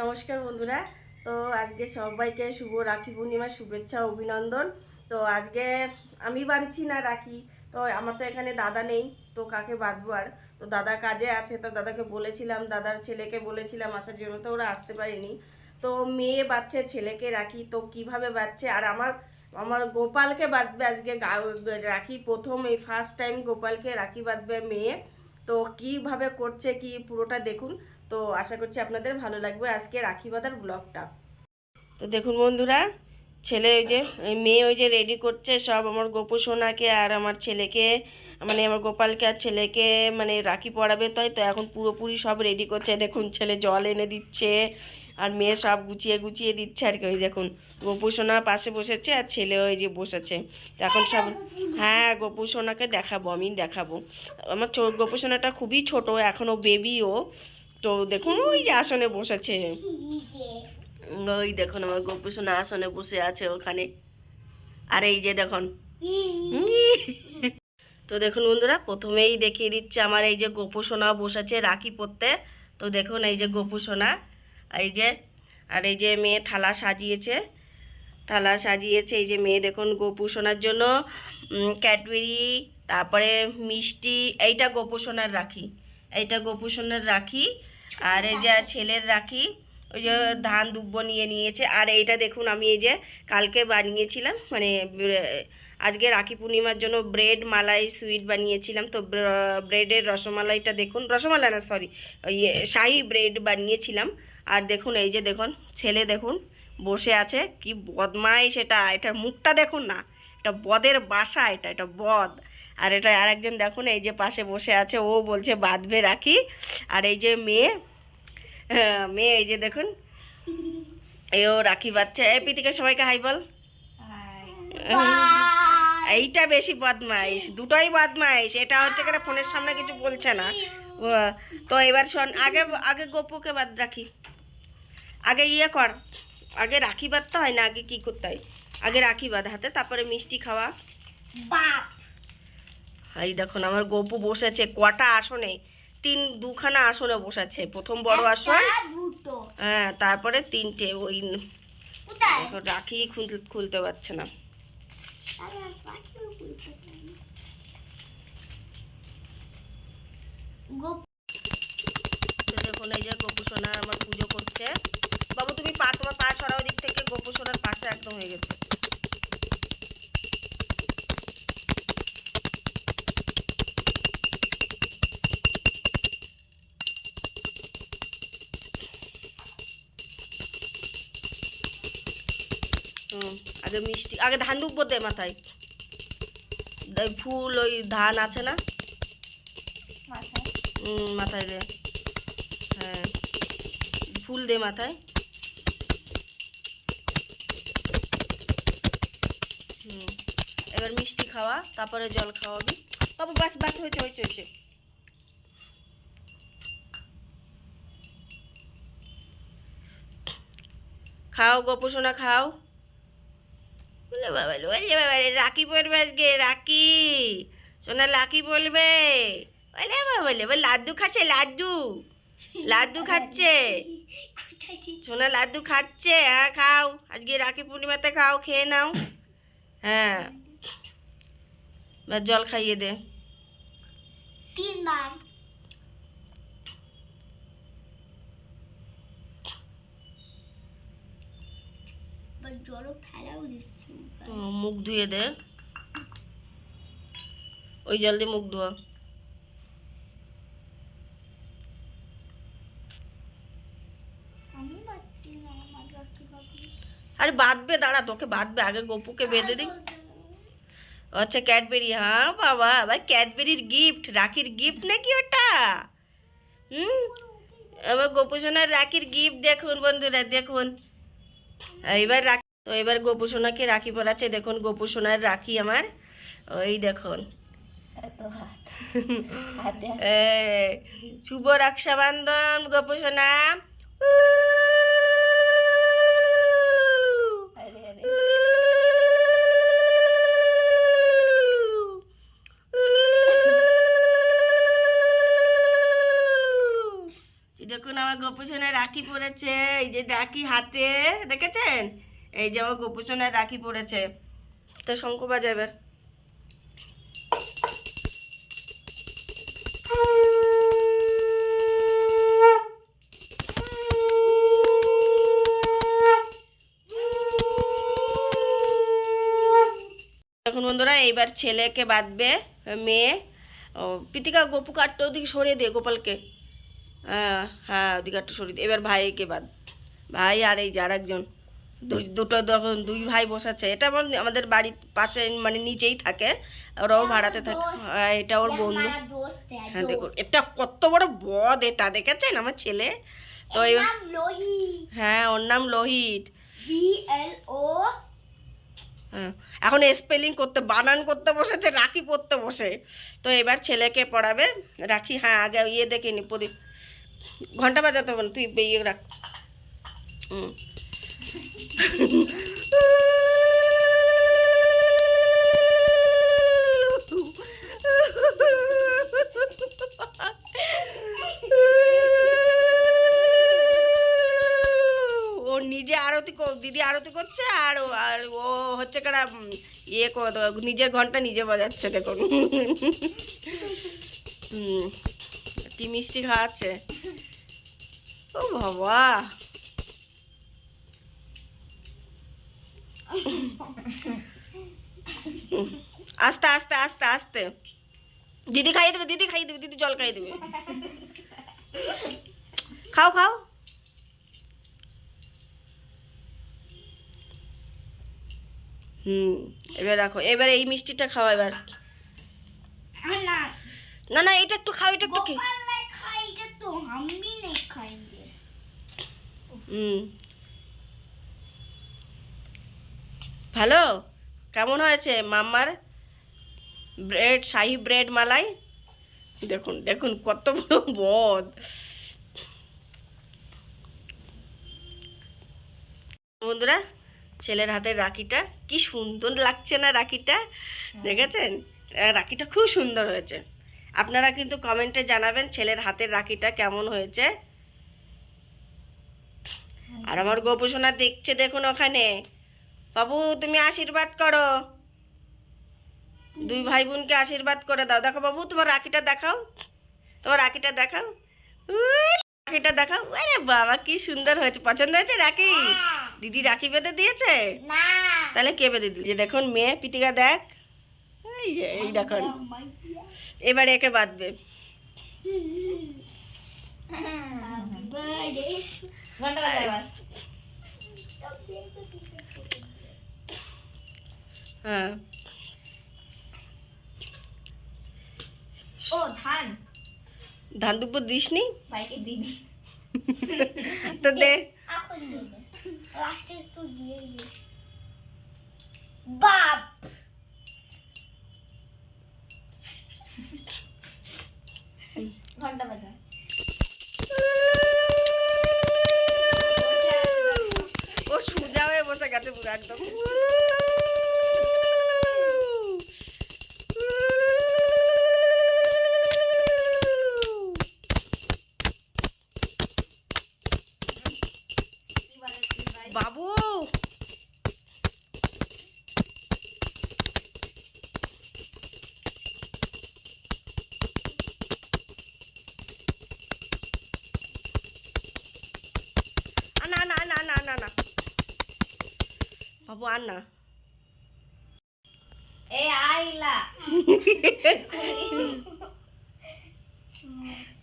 নমস্কার বন্ধুরা। তো আজকে সবাইকে শুভ রাখি পূর্ণিমার শুভেচ্ছা অভিনন্দন। তো আজকে আমি বাঁধছি না রাখি, তো আমার তো এখানে দাদা নেই, তো কাকে বাঁধবো আর? তো দাদা কাজে আছে, তো দাদাকে বলেছিলাম, দাদার ছেলেকে বলেছিলাম, আসার জন্য তো ওরা আসতে পারেনি। তো মেয়ে বাচ্চা ছেলেকে রাখি, তো কীভাবে বাচ্চে আর আমার আমার গোপালকে বাঁধবে আজকে রাখি প্রথম, এই ফার্স্ট টাইম গোপালকে রাখি বাঁধবে মেয়ে। তো কীভাবে করছে, কি পুরোটা দেখুন। তো আশা করছি আপনাদের ভালো লাগবে আজকে রাখি বাঁধার ব্লগটা তো দেখুন বন্ধুরা, ছেলে ওই যে মেয়ে ওই যে রেডি করছে সব আমার গোপু সোনাকে আর আমার ছেলেকে মানে আমার গোপালকে আর ছেলেকে মানে রাখি পড়াবে তাই তো এখন পুরোপুরি সব রেডি করছে। দেখুন ছেলে জল এনে দিচ্ছে আর মেয়ে সব গুছিয়ে গুছিয়ে দিচ্ছে আর কি। ওই দেখুন, গোপু সোনা পাশে বসেছে আর ছেলে ওই যে বসেছে। এখন সব হ্যাঁ গোপু সোনাকে দেখাবো, আমি দেখাবো। আমার গোপু সোনাটা খুবই ছোটো এখনও বেবিও তো দেখুন, ওই যে আসনে বসেছে। ওই দেখুন, আমার গোপু সোনা আসনে বসে আছে ওখানে। আর এই যে দেখুন। তো দেখুন বন্ধুরা, প্রথমেই দেখিয়ে দিচ্ছে আমার এই যে গোপু সোনা বসেছে রাখি পরতে। তো দেখুন এই যে গোপু সোনা, এই যে, আর এই যে মেয়ে থালা সাজিয়েছে। থালা সাজিয়েছে, এই যে মেয়ে দেখুন গোপু সোনার জন্য ক্যাডবেরি, তারপরে মিষ্টি, এইটা গোপু সোনার রাখি। এইটা গোপু সোনার রাখি। আর এই যে ছেলের রাখি ওই যে ধান দুব্ব নিয়ে নিয়েছে। আর এইটা দেখুন আমি এই যে কালকে বানিয়েছিলাম মানে আজকে রাখি পূর্ণিমার জন্য ব্রেড মালাই সুইট বানিয়েছিলাম। তো ব্র- ব্রেডের রসমালাইটা দেখুন রসমালাই না সরি এ, শাহি ব্রেড বানিয়েছিলাম। আর দেখুন এই যে দেখুন ছেলে দেখুন বসে আছে কি বদমাই সেটা এটার মুখটা দেখুন না এটা বদের বাসা এটা এটা বদ। আর এটা আর একজন দেখুন এই যে পাশে বসে আছে ও বলছে বাঁধবে রাখি। আর এই যে মেয়ে হ্যাঁ, মেয়ে এই যে দেখুন এও রাখি বাচ্চা এই পিতিকা সবাইকে হাই বল। এইটা বেশি বদমাইশ দুটোই বদমাইশ। এটা হচ্ছে কেন ফোনের সামনে কিছু বলছে না। তো এবার শোন আগে আগে গপুকে বাদ রাখি। আগে ইয়ে কর আগে রাখি বাঁধতে হয় না আগে কি করতে হয়? আগে রাখি বাঁধ হাতে তারপরে মিষ্টি খাওয়া। এই দেখুন আমার গপু বসেছে কটা আসনে? তিন দুখানা আসনে বসেছে। প্রথম বড় আসন হ্যাঁ তারপরে তিনটে ওই রাখি খুলতে পারছে না। দেখুন এই যে গোপু সোনা আমার পুজো করছে। বাবু তুমি পা তোমার পা সরাও দিক থেকে গোপু সোনার পাশে একদম হয়ে গেছে। আগে মিষ্টি আগে ধান ডুববো দে মাথায়। ওই ফুল ওই ধান আছে না? মাথায় দে। হ্যাঁ। ফুল দে মাথায়। হুম। এবার মিষ্টি খাওয়া তারপরে জল খাওয়াবি। বাবু বাস বাস হয়েছে হয়েছে হয়েছে। খাও গপু সোনা খাও। বলে বাবা রে, রাখি পড়বে আজকে রাখি। সোনা লাকি বলবে বলে বাবা বলে লাড্ডু খাচ্ছে লাড্ডু। লাড্ডু খাচ্ছে। সোনা লাড্ডু খাচ্ছে হ্যাঁ খাও। আজকে রাখি পূর্ণিমাতে খাও খেয়ে নাও। হ্যাঁ। এবার জল খাইয়ে দে। তিনবার। এবার জলও ফেলাও দিচ্ছি ও, মুখ ধুয়ে দে। ওই জল দিয়ে মুখ ধোয়া। আমি পাচ্ছি না আমার রাখি বাকি। আরে বাঁধবে দাঁড়া তোকে বাঁধবে। আগে গপুকে বেঁধে দিই। আচ্ছা ক্যাডবেরি হ্যাঁ বাবা আবার ক্যাডবেরির গিফট রাখির গিফট নাকি ওটা? হুম? আমার গোপুসোনার রাখির গিফট দেখুন বন্ধুরা দেখুন। এইবার রাখি তো এবার গোপুসোনাকে রাখি পরাচ্ছে। দেখুন গোপুসোনার রাখি আমার। ওই দেখুন। শুভ রক্ষাবন্ধন গোপুসোনা। আরে আরে। দেখুন আমার গোপু গোপুসোনার রাখি পড়েছে এই যে রাখি হাতে দেখেছেন? এই যে আমার গোপুসোনার রাখি পড়েছে। তো শঙ্খ বাজা এবার। এখন বন্ধুরা, এইবার ছেলেকে বাঁধবে, মেয়ে পিতিকা গোপু কাটটা ওদিকে সরিয়ে দে গোপালকে। হ্যাঁ হ্যাঁ ওদিকে একটা সরিয়ে দে। এবার ভাইকে বাঁধ। ভাই আর এই যে আর একজন দুই দুটো যখন দুই ভাই বসাচ্ছে। এটা আমাদের বাড়ির পাশে মানে নিচেই থাকে। ওরাও ভাড়াতে থাকে। হ্যাঁ, এটা ওর বন্ধু। হ্যাঁ দেখুন এটা কত বড় বদ এটা দেখেছেন? আমার ছেলে। তো হ্যাঁ ওর নাম লোহিত। হ্যাঁ, এখন স্পেলিং করতে বানান করতে বসেছে রাখি পড়তে বসে। তো এবার ছেলেকে পড়াবে। রাখি হ্যাঁ আগে ইয়ে দেখিনি প্রদীপ। ঘণ্টা বাজাতে হবে তুই বেরিয়ে রাখ। হুম। নিজে আরতি দিদি আরতি করছে আর ও- আর ও হচ্ছে কারা ইয়ে নিজের ঘণ্টা নিজে বাজাচ্ছে দেখুন। হুম, কি মিষ্টি খাওয়াচ্ছে ও বাবা! আস্তে আস্তে আস্তে আস্তে। দিদি খাইয়ে দেবে দিদি খাইয়ে দেবে দিদি জল খাইয়ে দেবে। খাও খাও। হুম এবার রাখো এবার এই মিষ্টিটা খাও এবার। না না এটা একটু খাও এটা একটু হুম। ভালো? কেমন হয়েছে মাম্মার ব্রেড, শাহি ব্রেড মালাই? দেখুন দেখুন, কত বড় বদ। বন্ধুরা, ছেলের হাতের রাখিটা, কি সুন্দর লাগছে না রাখিটা? দেখেছেন? রাখিটা খুব সুন্দর হয়েছে। আপনারা কিন্তু কমেন্টে জানাবেন ছেলের হাতের রাখিটা কেমন হয়েছে। আর আমার গোপুসোনা দেখছে দেখুন ওখানে। বাবু তুমি আশীর্বাদ করো। দুই ভাই বোনকে আশীর্বাদ করে দাও। দেখো বাবু তোমার রাখিটা দেখাও। তোমার রাখিটা দেখাও। রাখিটা দেখাও। আরে বাবা কি সুন্দর হয়েছে। পছন্দ হয়েছে রাখি? হ্যাঁ। দিদি রাখি বেঁধে দিয়েছে? তাহলে কে বেঁধে দিল? যে দেখুন মেয়ে পিতিকা দেখ। এই যে এই দেখুন। এবারে একে বাঁধবে। হ্যাঁ। ধন্যবাদ हाँ ও ধান ধান দুপুর দিসনি বাইকে দিদি তো দে এখন দিবে লাস্টে তো দিয়ে দিই বা আপু আর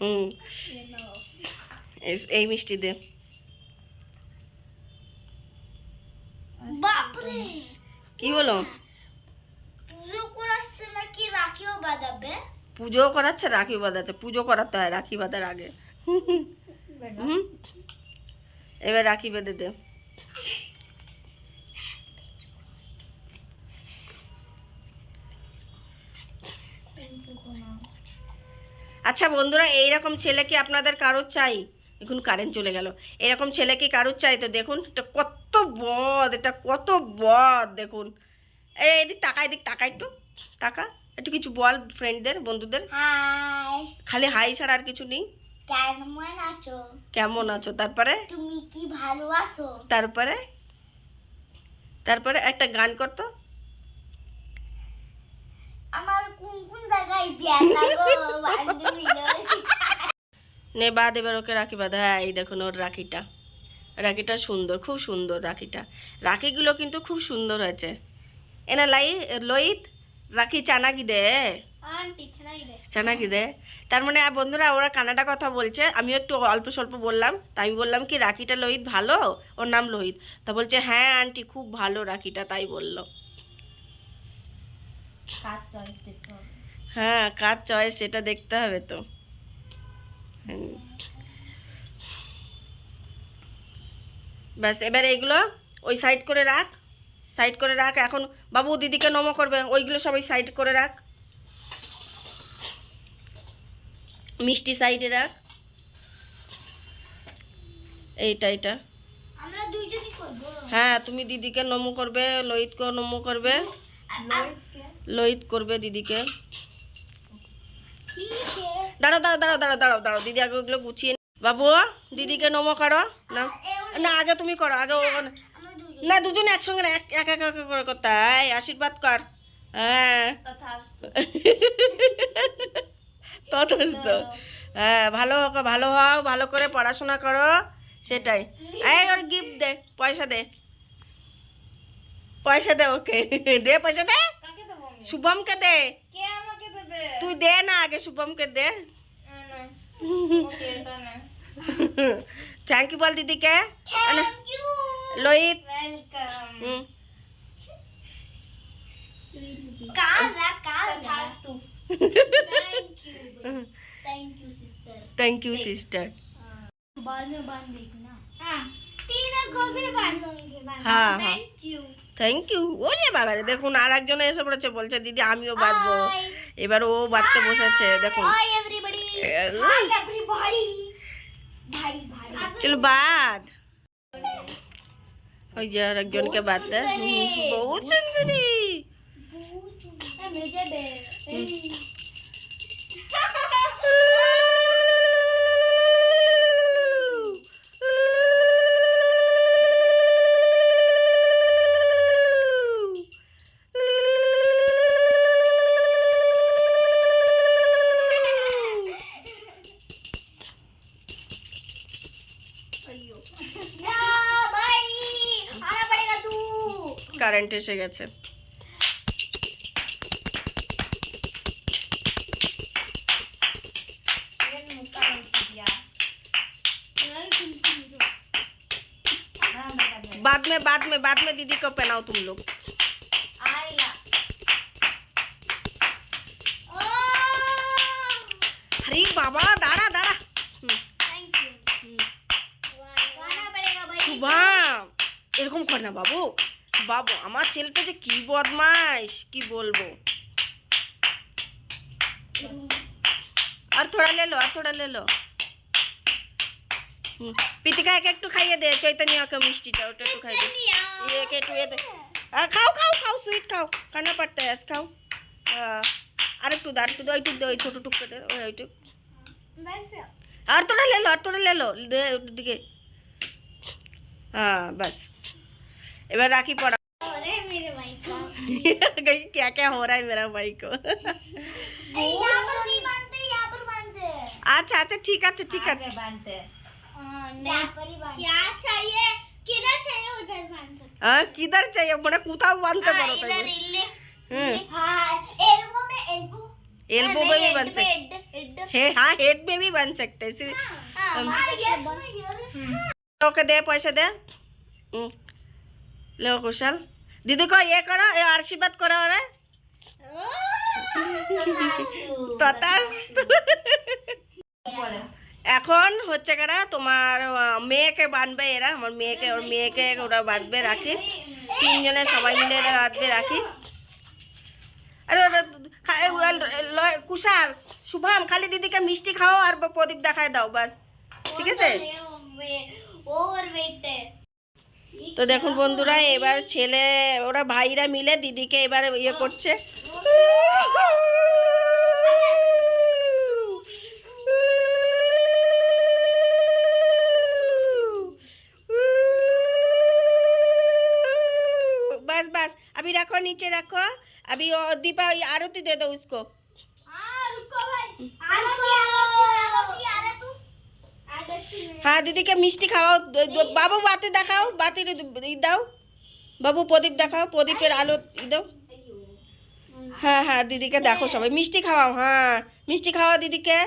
হুম। এই মিষ্টি দে। কি হলো? পুজো করাচ্ছে নাকি রাখিও করাচ্ছে বাঁধাচ্ছে। পুজো করাতে হয় রাখি বাদার আগে। এবার রাখি বেঁধে দে। আচ্ছা বন্ধুরা এইরকম ছেলে কি আপনাদের কারোর চাই? এখন কারেন্ট চলে গেল। এরকম ছেলে কি কারোর চাই? তো দেখুন এটা কত বদ এটা কত বদ দেখুন। এই এদিক তাকা এদিক তাকা একটু তাকা। একটু কিছু বল ফ্রেন্ডদের বন্ধুদের। খালি হাই ছাড়া আর কিছু নেই। কেমন আছো? কেমন আছো? তারপরে? তুমি কি ভালো আছো? তারপরে? তারপরে একটা গান করতো। আমার কোন নে বাদ এবার ওকে রাখি বাঁধা হ্যাঁ, এই দেখুন ওর রাখিটা। রাখিটা সুন্দর খুব সুন্দর রাখিটা। রাখিগুলো কিন্তু খুব সুন্দর হয়েছে। এনা লাই লোহিত রাখি চানাকি দে চানাকি দে তার মানে বন্ধুরা ওরা কানাডা কথা বলছে। আমিও একটু অল্প স্বল্প বললাম। তা আমি বললাম কি রাখিটা লোহিত ভালো? ওর নাম লোহিত। তা বলছে হ্যাঁ আন্টি খুব ভালো রাখিটা তাই বলল। কার চয়েস দেখতে হবে। হ্যাঁ কার চয়েস সেটা দেখতে হবে তো। ব্যাস এবার এইগুলো ওই সাইড করে রাখ। সাইড করে রাখ এখন বাবু দিদিকে নমো করবে ওইগুলো সবাই সাইড করে রাখ। মিষ্টি সাইডে রাখ। এইটা করব। হ্যাঁ তুমি দিদিকে নমো করবে লহিতকেও নমো করবে। লোহিত করবে দিদিকে। দাঁড়াও দাঁড়াও দাঁড়াও দাঁড়াও দাঁড়াও দাঁড়াও দিদি আগে ওগুলো গুছিয়ে নি। বাবু দিদিকে নমো করো। না না আগে তুমি করো আগে না দুজনে। একসঙ্গে না, এক এক করে করতে আশীর্বাদ কর। হ্যাঁ। তথাস্তু। হ্যাঁ ভালো ভালো হও ভালো করে পড়াশোনা করো সেটাই। এই ওর গিফট দে পয়সা দে। পয়সা দে ওকে। দে পয়সা দে। শুভমকে দে। তুই দে না আগে শুভমকে দে ওকে এটা না থ্যাংক ইউ বল দিদিকে thank you Lohit welcome hmm কাল রা কাল তথাস্তু thank you thank you sister thank you sister बाद में बांध देखना হ্যাঁ হ্যাঁ। থ্যাংক ইউ ওরে বাবারে দেখুন আর একজন এসে পড়েছে বলছে দিদি আমিও বাঁধবো। এবার ও বাঁধতে বসেছে দেখুন। বাদ ওই যে আর একজনকে বাঁধতে। বহুত সুন্দরী। কারেন্ট এসে গেছে बाद में बाद में बाद में दीदी को पहनाओ तुम लोग अरे बाबा दाड़ा दाड़ा হুম, হুম। শুভম এরকম কর না বাবু বাবু, আমার ছেলেটা যে কি বদমাস কি বলব? আর থোড়া লেলো আর থোড়া লেলো পিতিকা, একে একটু খাইয়ে দে চৈতন্য ওকে মিষ্টিটা, ওটা একটু খাইয়ে দে। একে একটু ইয়ে দে। খাও খাও খাও সুইট খাও। কানা পারতে আস, খাও। আর একটু দা একটু দে, ওইটুক দে, ওই ছোটো টুক কেটে ওই ওইটুক। আর তোরা লেলো আর তোরা লেলো, দে ওটার দিকে হ্যাঁ বাস এবার রাখি পড়া। मेरे भाई को। गई क्या क्या हो रहा है मेरा भाई को? अच्छा अच्छा ठीक अच्छा ठीक अच्छा। क्या चाहिए? किधर चाहिए उधर बाँध हाँ, किधर चाहिए? बड़ा कूदा बांधते करो एल्बो में हाँ, भी बन सकते हैं हाँ हेड में भी बन सकते हैं लोग हाँ, हम्म। तो दे पैसे दे। हम्म। लो कुशल। দিদিকে ইয়ে করো, এ আশীর্বাদ করো ওরা। এখন হচ্ছে কারা, তোমার মেয়েকে বানবে এরা, আমার মেয়েকে, ওর মেয়েকে ওরা বাঁধবে রাখি। তিনজনে সবাই মিলে এরা বাঁধবে রাখি। আরে কুশাল, শুভাম, খালি দিদিকে মিষ্টি খাও আর প্রদীপ দেখায় দাও, বাস। ঠিক আছে? তো দেখুন বন্ধুরা, এবার ছেলে, ওরা ভাইরা মিলে দিদিকে এবার ইয়ে করছে। বাস বাস আমি রাখো, নিচে রাখো। আমি দীপা আরতি দে দাও হ্যাঁ দিদিকে মিষ্টি খাওয়াও বাবু বাতি দেখাও বাতির ই দাও বাবু প্রদীপ দেখাও প্রদীপের আলো ই দাও হ্যাঁ হ্যাঁ দিদিকে দেখো সবাই মিষ্টি খাওয়াও হ্যাঁ মিষ্টি খাওয়া দিদিকে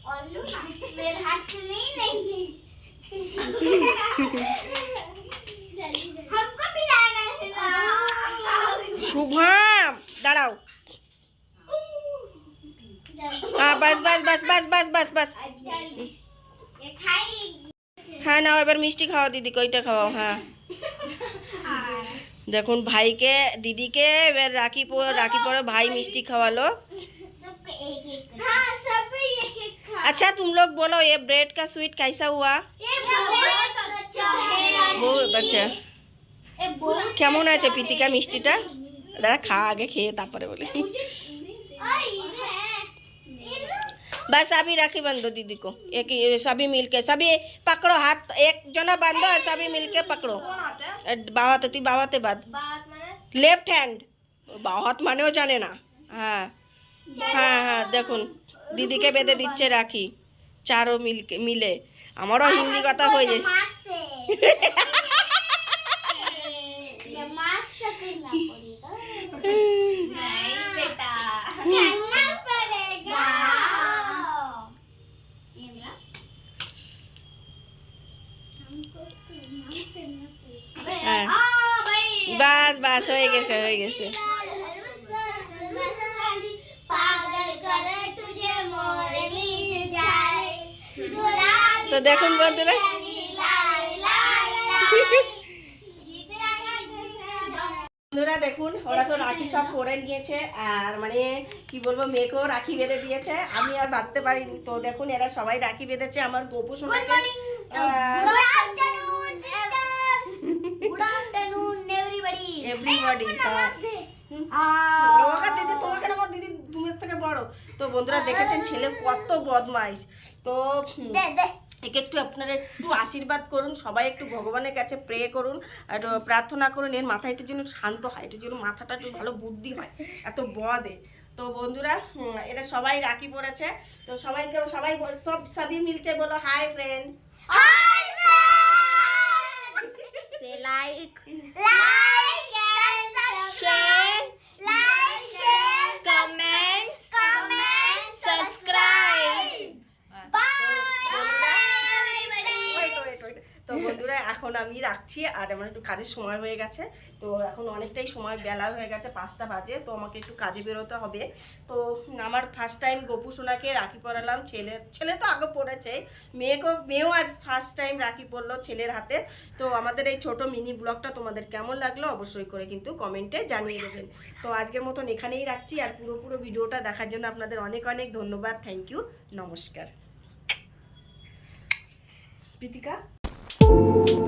শুভাম দাঁড়াও। হ্যাঁ, বাস বাস বাস বাস বাস বাস বাস। হ্যাঁ নাও এবার মিষ্টি খাওয়া দিদি কইটা খাওয়াও হ্যাঁ। দেখুন ভাইকে দিদিকে এবার রাখি পরে রাখি পরে ভাই মিষ্টি খাওয়ালো। হ্যাঁ, अच्छा तुम लोग बोलो ये ब्रेड का स्वीट कैसा हुआ ये बहुत अच्छा है बहुत अच्छा ये बहुत কেমন আছে পিতিকা মিষ্টিটা দাঁড়া খা আগে খেয়ে তারপরে বলে आई है बस अभी राखी बांधो दीदी को एक ये सभी मिलके सभी पकड़ो हाथ एक जना बांधो और सभी मिलके पकड़ो বাবাতে তুই বাবাতে বাদ बात माने লেফট হ্যান্ড বাহাত মানেও জানে না হ্যাঁ হ্যাঁ হ্যাঁ দেখুন দিদিকে বেঁধে দিচ্ছে রাখি। চারও মিলকে মিলে। আমারও হিন্দি কথা হয়ে। যায় হ্যাঁ। বাস বাস হয়ে গেছে হয়ে গেছে। তো দেখুন বন্ধুরা। বন্ধুরা দেখুন ওরা তো রাখি সব পরে নিয়েছে আর মানে কি বলব মেয়েকেও রাখি বেঁধে দিয়েছে। আমি আর বাঁধতে পারিনি। তো দেখুন এরা সবাই রাখি বেঁধেছে আমার গোপু সোনাকে। এভরিবডি তোমাকে দিদি বড়। তো বন্ধুরা দেখেছেন ছেলে কত বদমাইশ। তো একে একটু আপনারা একটু আশীর্বাদ করুন সবাই একটু ভগবানের কাছে প্রে করুন আর প্রার্থনা করুন এর মাথা একটু যেন শান্ত হয় একটু যেন মাথাটা একটু ভালো বুদ্ধি হয় এত বদে। তো বন্ধুরা এটা সবাই রাখি পড়েছে। তো সবাইকে সবাই সব সবই মিলকে বলো hi friend Hi, friends. Say like. Like তো বন্ধুরা, এখন আমি রাখছি, আর আমার একটু কাজের সময় হয়ে গেছে। তো এখন অনেকটাই সময়, বেলা হয়ে গেছে পাঁচটা বাজে, তো আমাকে একটু কাজে বেরোতে হবে। তো আমার ফার্স্ট টাইম গোপু সোনাকে রাখি পরালাম ছেলে ছেলে তো আগে পড়েছে, মেয়েকেও, মেয়েও আজ ফার্স্ট টাইম রাখি পরলো ছেলের হাতে। তো আমাদের এই ছোট মিনি ব্লগটা তোমাদের কেমন লাগল অবশ্যই করে কিন্তু কমেন্টে জানিয়ে দেবেন। তো আজকের মতন এখানেই রাখছি, আর পুরো পুরো ভিডিওটা দেখার জন্য আপনাদের অনেক অনেক ধন্যবাদ। থ্যাংক ইউ নমস্কার। প্রীতিকা? thank you